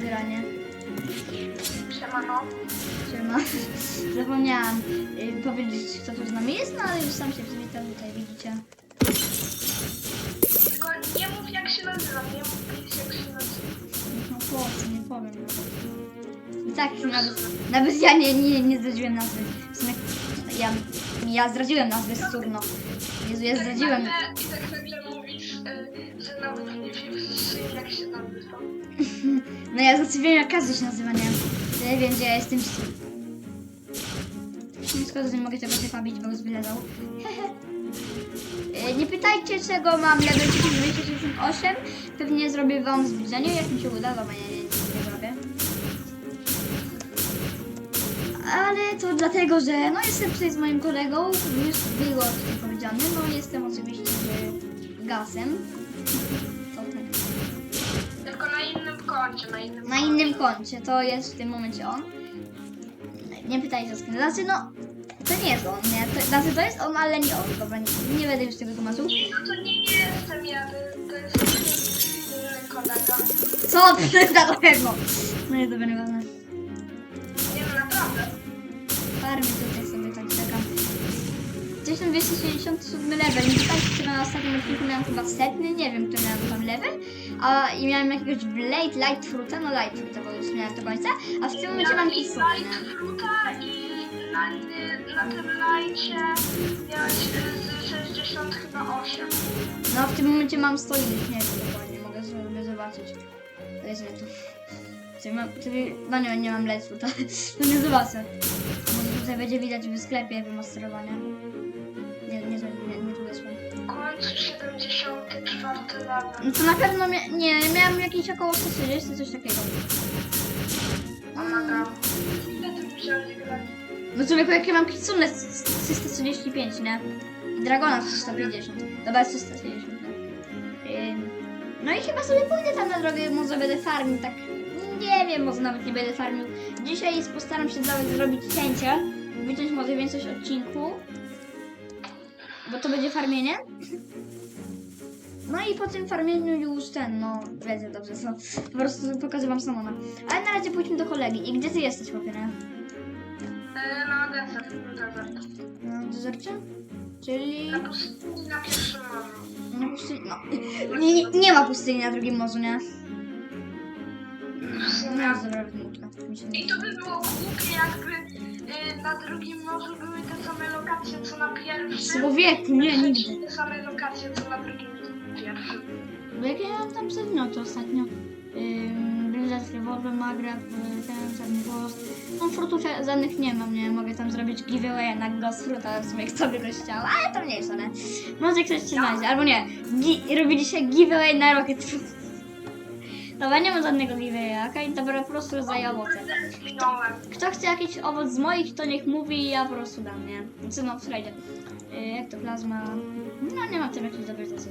zbieranie. Siemano. Siema. Zapomniałam y, powiedzieć, kto tu z nami jest, no ale już sam się przywitał tutaj, widzicie. Tylko nie mów jak się nazywa, nie mów jak się nazywa. No po co, nie powiem nawet. I tak nawet, nawet ja nie, nie, nie zdradziłem nazwy. W sumie ja, ja zdradziłem nazwę z Surno. Jezu, ja zdradziłem. I tak nagle mówisz, y, że nawet No ja wiem jak każdy się nazywa, nie? Wiem, gdzie ja jestem z Szkoda, że nie mogę tego typa bo już wylezał. E, Nie pytajcie, czego mam level 268. Pewnie zrobię wam zbliżenie, jak mi się uda, ja nie, nie, nie zrobię. Ale to dlatego, że no jestem tutaj z moim kolegą, już było tutaj powiedziane, no jestem oczywiście z gasem. Koncie, na innym Na innym koncie, to jest w tym momencie on. Nie pytajcie o skin. Znaczy no, to nie jest on, nie? To, znaczy to jest on, ale nie on. Dobra, nie, nie będę już tego tłumaczył. Nie, no to nie jestem ja, to- to jest inny kolega. Co? Na pewno. No nie, dobra, nieważne. Nie 1267 level. Nie pytajcie, czy na ostatnim odcinku miałem chyba setny, nie wiem, który miałem tam level. A i miałem jakiegoś Blade Light Fruita, no Light Fruita, bo już miałem do końca. A w tym momencie mam Kitsune. light fruta i na, na tym lajcie miałeś y, z 60 chyba 8. No w tym momencie mam 100 ileś, nie wiem dokładnie, mogę sobie zobaczyć. To jest to. Czyli mam, czyli, no nie, nie mam lecu, to, to nie zobaczę. Może tutaj będzie widać w sklepie wymasterowania. 74 level. No to na pewno, mia nie, miałem jakieś około 130, coś takiego. Pomagam. Ile ty musiałeś grać? No człowieku, jakie mam kitsune 335, nie? I Dragona 350. Dobra, 350, nie? Ym, No i chyba sobie pójdę tam na drogę, może będę farmił, tak nie wiem, może nawet nie będę farmił. Dzisiaj postaram się nawet zrobić cięcie, wyciąć może więcej odcinku, bo to będzie farmienie. No i po tym farmieniu już ten, no, będzie dobrze, co? Po prostu pokażę wam Samona. Ale na razie pójdźmy do kolegi. I gdzie ty jesteś, chłopie, nie? E, na deser, na dezercie? Czyli... Na, pust- na pierwszym morzu. Na pustyni... No. Nie, nie, nie ma pustyni na drugim morzu, nie? No dobra nie- I to by było głupie, jakby y, na drugim morzu były te same lokacje co na pierwszym. Człowieku, nie, nigdy. Te same lokacje co na drugim i pierwszym. Bo jak ja tam przedmioty ostatnio. Ym, Blizzard Revolver, Magrab, y, ten czarny głos. No frutów ja żadnych nie mam, nie? Mogę tam zrobić giveaway na Ghost Fruit, ale w sumie kto by go chciał, ale to mniejsza, nie? Może ktoś się znajdzie, albo nie. Gi- robi dzisiaj giveaway na Rocket Fruit. Dobra, nie ma żadnego giveawaya, okej? Dobra, po prostu rozdaję owoce. Zginąłem. Kto chce jakiś owoc z moich, to niech mówi i ja po prostu dam, nie? Znaczy no, słuchajcie. Yy, jak to plazma... No nie ma w tym jakiejś dobrej rzeczy.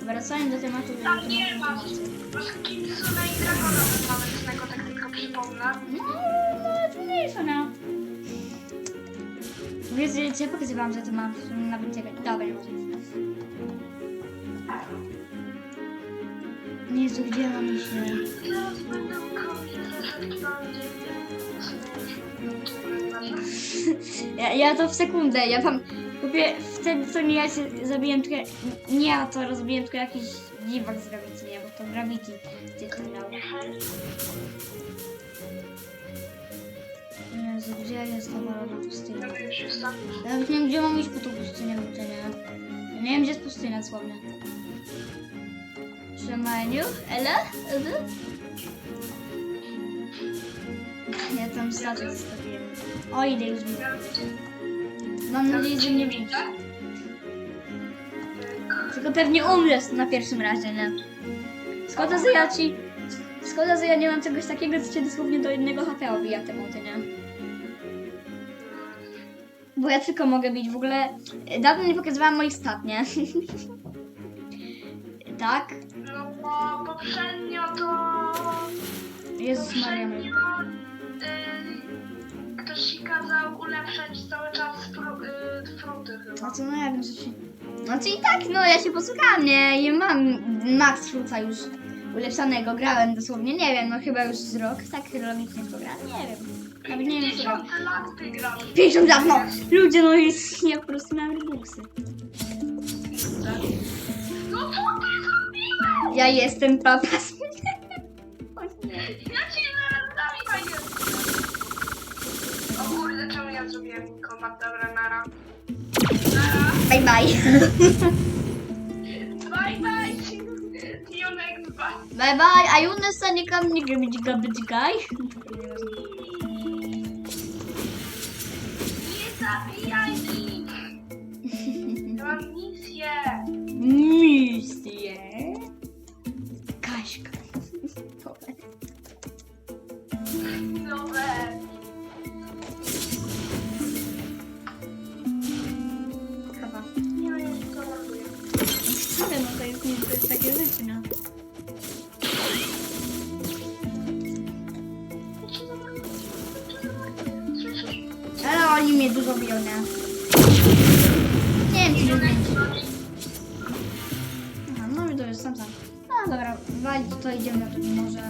Yy, wracając do tematu... Tam nie ma. Masz Kitsune i Dragona planetnego, tak tylko przypomnę. No, no, to mniejsza, no. Wiesz, ja pokazywałam, że to mam nawet. Dobra, nie. Jezu, gdzie mam iść, nie? Teraz będę kończyć Ja, ja to w sekundę, ja tam kupię wtedy co nie ja się zabiłem tylko, nie ja to rozbiłem tylko jakiś dziwak z Gravity, nie, bo to Gravity tytuł miał. Jezu, gdzie jest ta balona pustynia? Ja nawet nie wiem gdzie mam iść po tą pustynię, nie? Ja nie wiem gdzie jest pustynia dosłownie. Trzymaniu, Ela? Ela? Ja tam statek zostawiłem. O ile już. Mam nadzieję, że nie widzę. Tylko pewnie umrzesz na pierwszym razie, nie? Szkoda, że ja ci... Szkoda, że ja nie mam czegoś takiego, co cię dosłownie do jednego HP obija te moty, nie? Bo ja tylko mogę bić w ogóle... Dawno nie pokazywałam moich stat, nie? tak? Poprzednio to... Jezus Maria. Poprzednio y, ktoś ci kazał ulepszać cały czas fru, y, fruty chyba. Znaczy, no ja wiem, że ci... Znaczy i tak, no ja się posłuchałam, nie? Ja mam max fruta już. ulepszanego. Grałem dosłownie, nie wiem, no chyba już z rok, tak logicznie to gra, nie wiem. Nawet nie wiem, co robię. 50 lat ty grasz. 50 lat, no! Ludzie, no jest, ja po prostu mam rebuksy. Zrobiłeś? Ja jestem papa. Ja ci zaraz dam i fajnie. O kurde, czemu ja zrobiłem kombat? Dobra, nara. Nara. Bye bye. Bye bye. See you next bye. Bye bye, a Jonas nie kam nie gabić gabić to jest, takie życie, no. Ale oni mnie dużo biją, nie? Nie wiem, czy nie. Aha, no i to jest sam sam. No dobra, walić to idziemy może.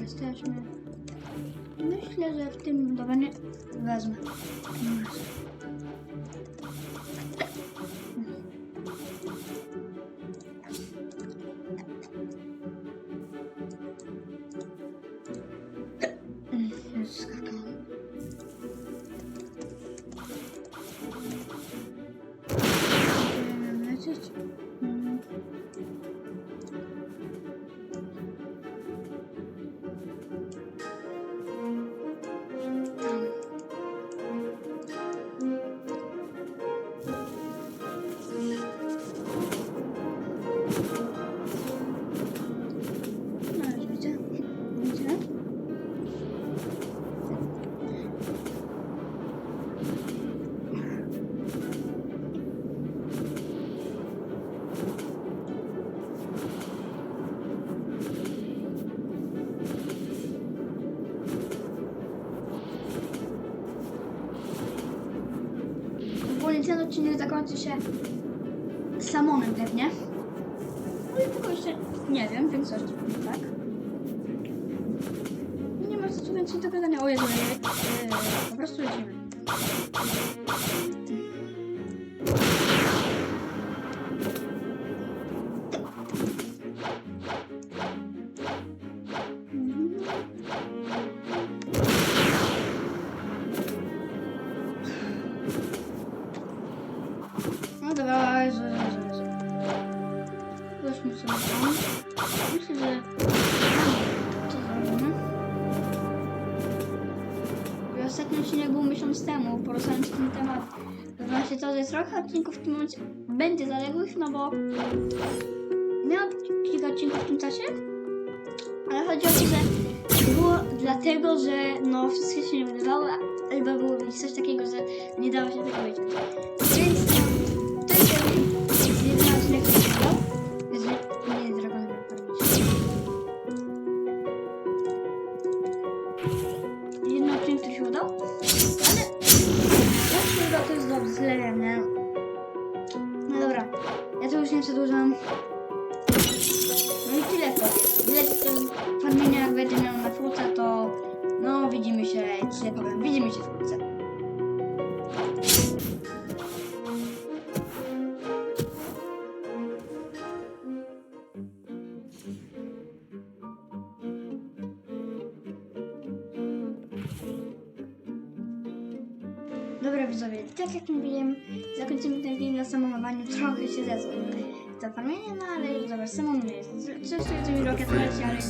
Jesteśmy. Myślę, że w tym budowanie wezmę. Odcinek zakończy się Samonem pewnie. No i tylko jeszcze nie wiem, większość tak. Nie ma co tu więcej do gadania. O Jezu, yy, po prostu lecimy. Odcinek był miesiąc temu, poruszając ten temat. Właśnie to, że trochę odcinków w tym momencie będzie zaległych, no bo miałam kilka odcinków w tym czasie, ale chodzi o to, że było dlatego, że no wszystkie się nie wydawało, albo było coś takiego, że nie dało się tego wiedzieć. Więc to jest jeden odcinek, widzowie, tak jak mówiłem, zakończymy ten film na samolowaniu, trochę się zezło. Zafarmienie, no ale zobacz, samoluje. Coś tu jest mi rokiet leci, ale